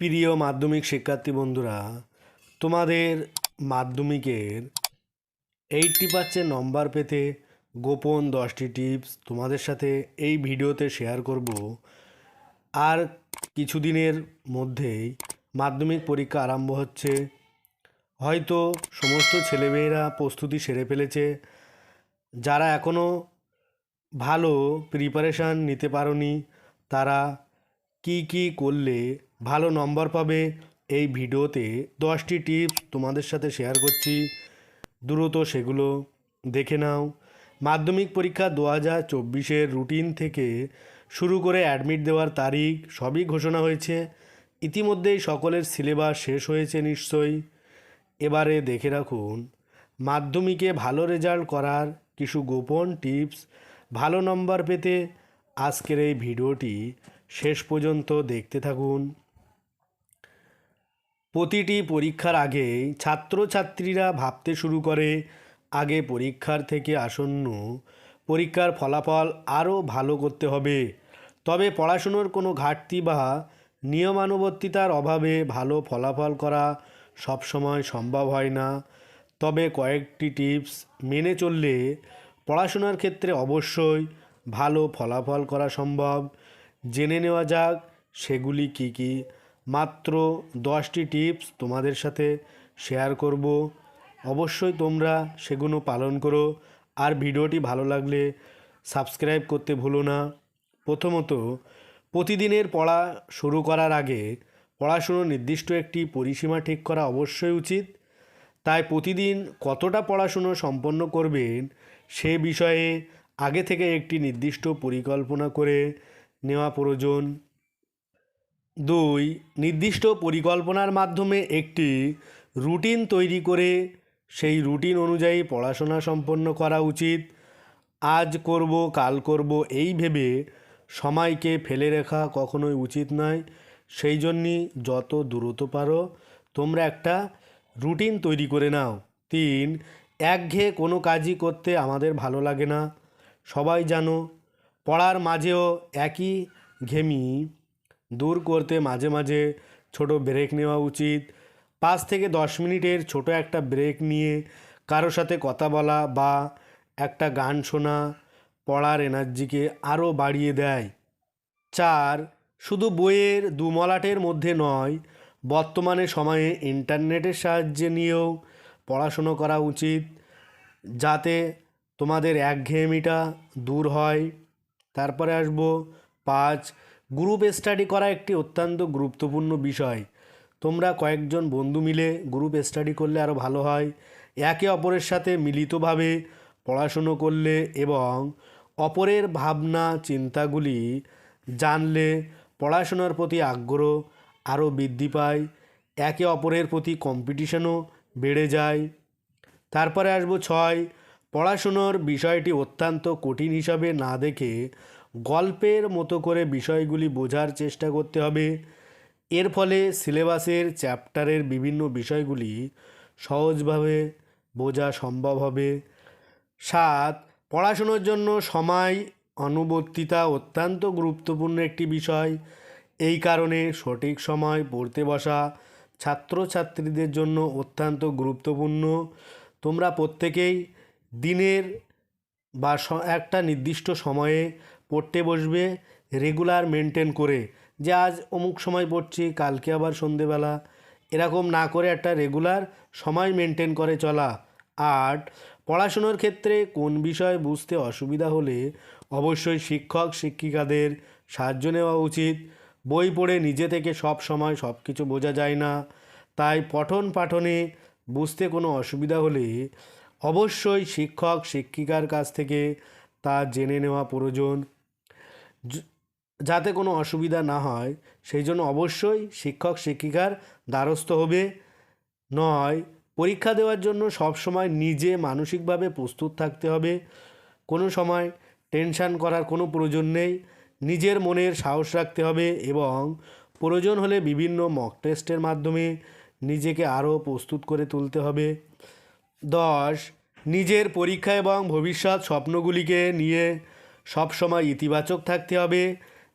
প্রিয় মাধ্যমিক শিক্ষার্থী বন্ধুরা, তোমাদের মাধ্যমিকের এইটটি পার্সেন্ট নম্বর পেতে গোপন দশটি টিপস তোমাদের সাথে এই ভিডিওতে শেয়ার করব। আর কিছুদিনের মধ্যেই মাধ্যমিক পরীক্ষা আরম্ভ হচ্ছে। হয়তো সমস্ত ছেলেমেয়েরা প্রস্তুতি সেরে ফেলেছে। যারা এখনও ভালো প্রিপারেশান নিতে পারোনি, তারা কি কি করলে ভালো নম্বর পাবে এই ভিডিওতে দশটি টিপস তোমাদের সাথে শেয়ার করছি। দ্রুত সেগুলো দেখে নাও। মাধ্যমিক পরীক্ষা দু হাজার চব্বিশের রুটিন থেকে শুরু করে অ্যাডমিট দেওয়ার তারিখ সবই ঘোষণা হয়েছে। ইতিমধ্যেই সকলের সিলেবাস শেষ হয়েছে নিশ্চয়ই। এবারে দেখে রাখুন, মাধ্যমিকে ভালো রেজাল্ট করার কিছু গোপন টিপস, ভালো নম্বর পেতে আজকের এই ভিডিওটি শেষ পর্যন্ত দেখতে থাকুন। প্রতিটি পরীক্ষার আগে ছাত্রছাত্রীরা ভাবতে শুরু করে, আগে পরীক্ষার থেকে আসন্ন পরীক্ষার ফলাফল আরও ভালো করতে হবে। তবে পড়াশুনোর কোনো ঘাটতি বা নিয়মানুবর্তিতার অভাবে ভালো ফলাফল করা সবসময় সম্ভব হয় না। তবে কয়েকটি টিপস মেনে চললে পড়াশোনার ক্ষেত্রে অবশ্যই ভালো ফলাফল করা সম্ভব। জেনে নেওয়া যাক সেগুলি কি কি। মাত্র দশটি টিপস তোমাদের সাথে শেয়ার করব। অবশ্যই তোমরা সেগুলো পালন করো। আর ভিডিওটি ভালো লাগলে সাবস্ক্রাইব করতে ভুলো না। প্রথমত, প্রতিদিনের পড়া শুরু করার আগে পড়াশুনোর নির্দিষ্ট একটি পরিসীমা ঠিক করা অবশ্যই উচিত। তাই প্রতিদিন কতটা পড়াশুনো সম্পন্ন করবেন সে বিষয়ে আগে থেকে একটি নির্দিষ্ট পরিকল্পনা করে নেওয়া প্রয়োজন। দুই, নির্দিষ্ট পরিকল্পনার মাধ্যমে একটি রুটিন তৈরি করে সেই রুটিন অনুযায়ী পড়াশোনা সম্পন্ন করা উচিত। আজ করব, কাল করব, এই ভেবে সময়কে ফেলে রেখা কখনোই উচিত নয়। সেই জন্যই যত দ্রুত পারো, তোমরা একটা রুটিন তৈরি করে নাও। তিন, একঘেয়ে কোনো কাজই করতে আমাদের ভালো লাগে না। সবাই জানো, পড়ার মাঝেও একই ঘেমি দূর করতে মাঝে মাঝে ছোট ব্রেক নেওয়া উচিত। পাঁচ থেকে দশ মিনিটের ছোট একটা ব্রেক নিয়ে কারোর সাথে কথা বলা বা একটা গান শোনা পড়ার এনার্জিকে আরও বাড়িয়ে দেয়। চার, শুধু বইয়ের দুমলাটের মধ্যে নয়, বর্তমানে সময়ে ইন্টারনেটের সাহায্যে নিয়েও পড়াশুনো করা উচিত। যাতে তোমাদের একঘেয়েমিটা দূর হয়। তারপরে আসব পাঁচ গ্রুপ স্টাডি করা একটি অত্যন্ত গুরুত্বপূর্ণ বিষয়। তোমরা কয়েকজন বন্ধু মিলে গ্রুপ স্টাডি করলে আরও ভালো হয়। একে অপরের সাথে মিলিতভাবে পড়াশুনো করলে এবং অপরের ভাবনা, চিন্তাগুলি জানলে পড়াশোনার প্রতি আগ্রহ আরও বৃদ্ধি পায়। একে অপরের প্রতি কম্পিটিশনও বেড়ে যায়। তারপরে আসব ছয়। পড়াশুনোর বিষয়টি অত্যন্ত কঠিন হিসাবে না দেখে গল্পের মতো করে বিষয়গুলি বোঝার চেষ্টা করতে হবে। এর ফলে সিলেবাসের চ্যাপ্টারের বিভিন্ন বিষয়গুলি সহজভাবে বোঝা সম্ভব হবে। সাত, পড়াশুনোর জন্য সময়, অনুবর্তিতা অত্যন্ত গুরুত্বপূর্ণ একটি বিষয়। এই কারণে সঠিক সময় পড়তে বসা ছাত্রছাত্রীদের জন্য অত্যন্ত গুরুত্বপূর্ণ। তোমরা প্রত্যেকেই দিনের বা একটা নির্দিষ্ট সময়ে পড়তে বসবে রেগুলার মেনটেন করে। যে আজ অমুক সময় পড়ছি, কালকে আবার সন্ধেবেলা। এরকম না করে একটা রেগুলার সময় মেনটেন করে চলা। আট পড়াশুনোর ক্ষেত্রে কোন বিষয় বুঝতে অসুবিধা হলে অবশ্যই শিক্ষক, শিক্ষিকাদের সাহায্য নেওয়া উচিত। বই পড়ে নিজে থেকে সব সময় সব কিছু বোঝা যায় না। তাই পঠন পাঠনে বুঝতে কোনো অসুবিধা হলে অবশ্যই শিক্ষক, শিক্ষিকার কাছ থেকে তা জেনে নেওয়া প্রয়োজন। যাতে কোনো অসুবিধা না হয়, সেই জন্য অবশ্যই শিক্ষক, শিক্ষিকার দ্বারস্থ হবে। নয়, পরীক্ষা দেওয়ার জন্য সবসময় নিজে মানসিকভাবে প্রস্তুত থাকতে হবে। কোনো সময় টেনশান করার কোনো প্রয়োজন নেই। নিজের মনের সাহস রাখতে হবে এবং প্রয়োজন হলে বিভিন্ন মক টেস্টের মাধ্যমে নিজেকে আরও প্রস্তুত করে তুলতে হবে। দশ, নিজের পরীক্ষা এবং ভবিষ্যৎ স্বপ্নগুলিকে নিয়ে সবসময় ইতিবাচক থাকতে হবে।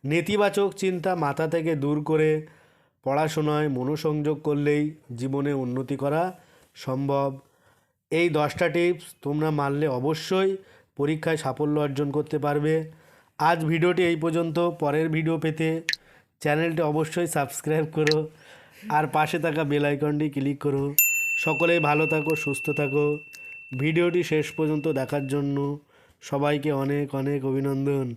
নেতিবাচক চিন্তা মাথা থেকে দূর করে পড়াশোনায় মনোসংযোগ করলেই জীবনে উন্নতি করা সম্ভব। এই দশটা টিপস তোমরা মানলে অবশ্যই পরীক্ষায় সাফল্য অর্জন করতে পারবে। আজ ভিডিওটি এই পর্যন্ত। পরের ভিডিও পেতে চ্যানেলটি অবশ্যই সাবস্ক্রাইব করো আর পাশে থাকা বেল আইকনটি ক্লিক করো। সকলেই ভালো থাকো, সুস্থ থাকো। ভিডিওটি শেষ পর্যন্ত দেখার জন্য সবাইকে অনেক অনেক অভিনন্দন।